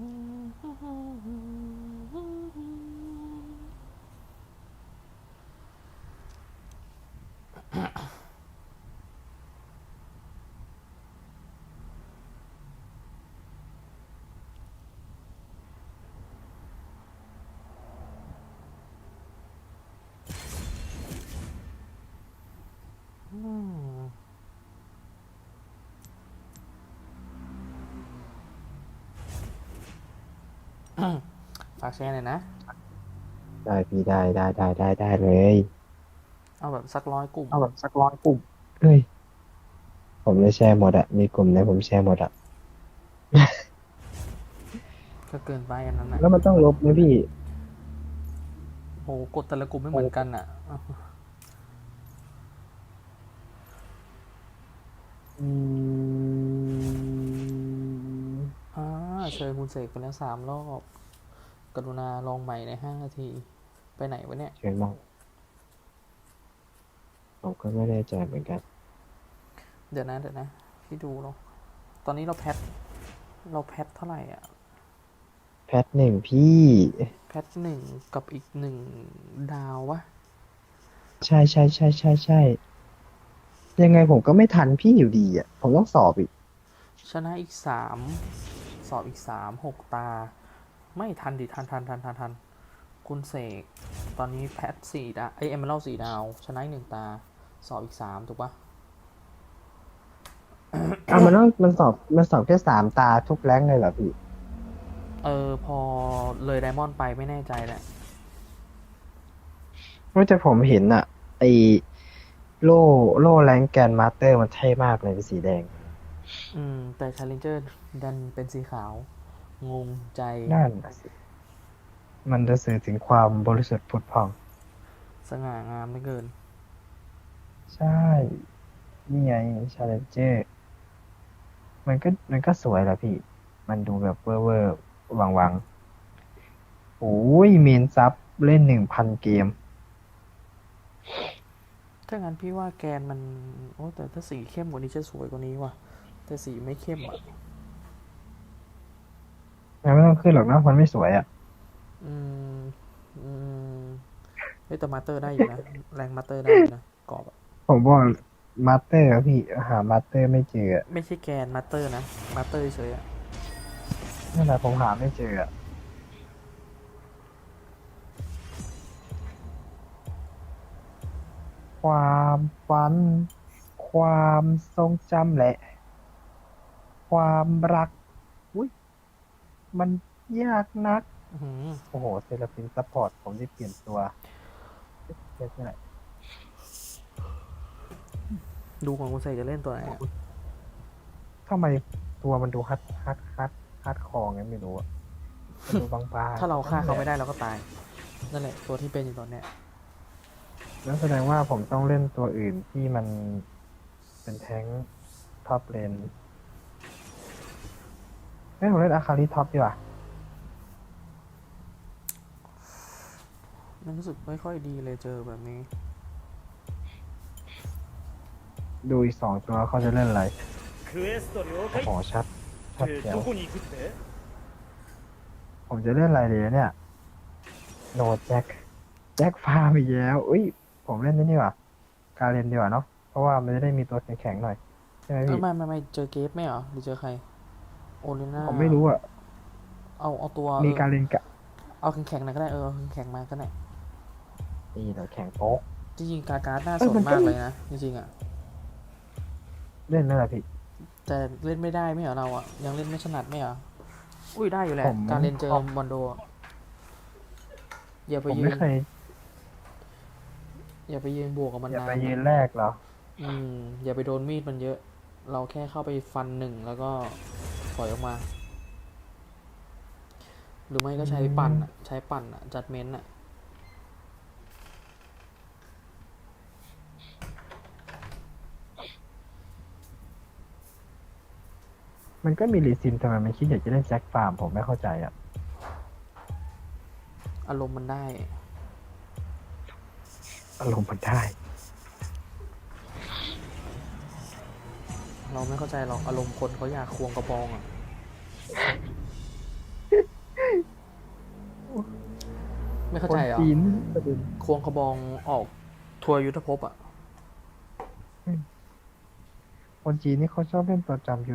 Mm-hmm. ฝากแชร์หน่อยนะ ได้พี่ได้ได้ได้ได้ได้เลย เอาแบบสักร้อยกลุ่ม เอาแบบสักร้อยกลุ่มเฮ้ย ผมเลยแชร์หมดอะมีกลุ่มไหนผมแชร์หมดอะก็เกินไปอันนั้นนะแล้วมันต้องลบไหมพี่ โอ้กดแต่ละกลุ่มไม่เหมือนกันอะ อืม เชิญคุณเสกไปแล้วสามรอบ กรุณาลองใหม่ในห้านาที ไปไหนวะเนี่ย เชิญมองผมก็ไม่แน่ใจเหมือนกัน เดี๋ยวนะเดี๋ยวนะพี่ดูเนาะตอนนี้เราแพท เราแพทเท่าไหร่อะ แพทหนึ่งพี่ แพทหนึ่งกับอีกหนึ่งดาววะ ใช่ใช่ใช่ใช่ใช่ยังไงผมก็ไม่ทันพี่อยู่ดีอะ ผมต้องสอบอีก ชนะอีกสาม สอบอีกสามหกตา ไม่ทันดิทันทันทันทันทันคุณเสก ตอนนี้แพทสี่ดาวไอเอมเมอรัลสี่ดาว ชนะอีกหนึ่งตา สอบอีกสามถูกปะอะมันต้องมันสอบมันสอบแค่สามตาทุกแรงเลยเหรอพี่ เออ พอเลยไดมอนด์ไปไม่แน่ใจแหละว่าแต่ผมเห็นอะไอโล่โล่แรงแกนมาสเตอร์มันเท่มากเลยเป็นสีแดง อืม แต่ Challenger ดันเป็นสีขาว งงใจนั่นน่ะสิมันจะสื่อถึงความบริสุทธิ์ผุดผ่อง สง่างามเหลือเกิน ใช่ นี่ไงชาเลนเจอร์มันก็มันก็สวยแหละพี่ มันดูแบบเวอร์เวอร์วังวังๆโอ้ยเมนซับเล่นหนึ่งพันเกม ถ้างั้นพี่ว่าแกนมัน โอ้แต่ถ้าสีเข้มกว่านี้จะสวยกว่านี้ว่ะ แต่สีไม่เข้มอะงั้นไม่ต้องขึ้นหรอกนะมันไม่สวยอะอืม อืมเฮ้ยแต่มาสเตอร์ได้อยู่นะ แรงมาสเตอร์ได้อยู่นะกรอบอะผมบอกมาสเตอร์พี่หามาสเตอร์ไม่เจออะไม่ใช่แกนมาสเตอร์นะมาสเตอร์เฉยๆอะนั่นแหละผมหาไม่เจออะความฝัน ความทรงจำและ ความรัก อุ้ยมันยากนัก อื้อหือโอ้โหศิลปินซัพพอร์ต ผมได้เปลี่ยนตัวเรียกว่าอะไรดูของคุณเสกจะเล่นตัวไหนอะทำไมตัวมันดูฮัดฮัดฮัดฮัดคอไงไม่รู้อะมันดูบางๆถ้าเราฆ่าเขาไม่ได้เราก็ตาย นั่นแหละตัวที่เป็นอยู่ตอนเนี้ย นั่นแสดงว่าผมต้องเล่นตัวอื่นที่มันเป็นแท้งท็อปเลน เฮ้ยผมเล่นอาคาริท็อปดีกว่า มันรู้สึกไม่ค่อยดีเลยเจอแบบนี้ ดูอีกสองตัวเขาจะเล่นอะไร クエスト了 โอ้ 解 โหชัด ชัด で เจ๋ว どこに行くって ผมจะเล่นอะไรดีเนี่ย โนแจ็ค แจ็คฟาร์มอีกแล้ว อุ้ย ผมเล่นนี่นี่ว่ะการเล่นดีกว่าเนาะ เพราะว่ามันจะได้มีตัวแข็งๆหน่อย ใช่ไหม เออ พี่ ไม่ไม่ไม่เจอเกฟไหมเหรอหรือเจอใคร โอลิน่าผมไม่รู้อะ เอาเอาตัวมีเออการเล่นกะเอาแข็งๆหน่อยก็ได้เออเอาแข็งๆมาก็ได้นี่เดี๋ยวแข่งโป๊กจริงๆการการ์ดน่าเอ้สยนมันก็ มากมีเลยนะจริงๆอะเล่นนั่นแหละพี่ แต่เล่นไม่ได้ไม่เหรอเราอะยังเล่นไม่ถนัดไม่เหรออุ้ยได้อยู่แหละผมการเล่นเจอผม บอลโดอะอย่าไปผมยืไม่นเคยอย่าไปยืนบวกกับมันอย่าไปนานยืนแรกเหรออืมอย่าไปโดนมีดมันเยอะ เราแค่เข้าไปฟันหนึ่งแล้วก็ ถอยออกมา หรือไม่ก็ใช้ปั่นอะใช้ปั่นอะจัดเมนต์อะมันก็มีรีซินทำไมมันคิดอยากจะเล่นแจ็คฟาร์มผมไม่เข้าใจอะ อารมณ์มันได้ อารมณ์มันได้ เราไม่เข้าใจหรอกอารมณ์คนเขาอยากควงกระบองอะไม่เข้าใจเหรอจีนควงกระบองออกทัวร์ยุทธภพอะ คนจีนนี่เขาชอบเล่นประจำอยู่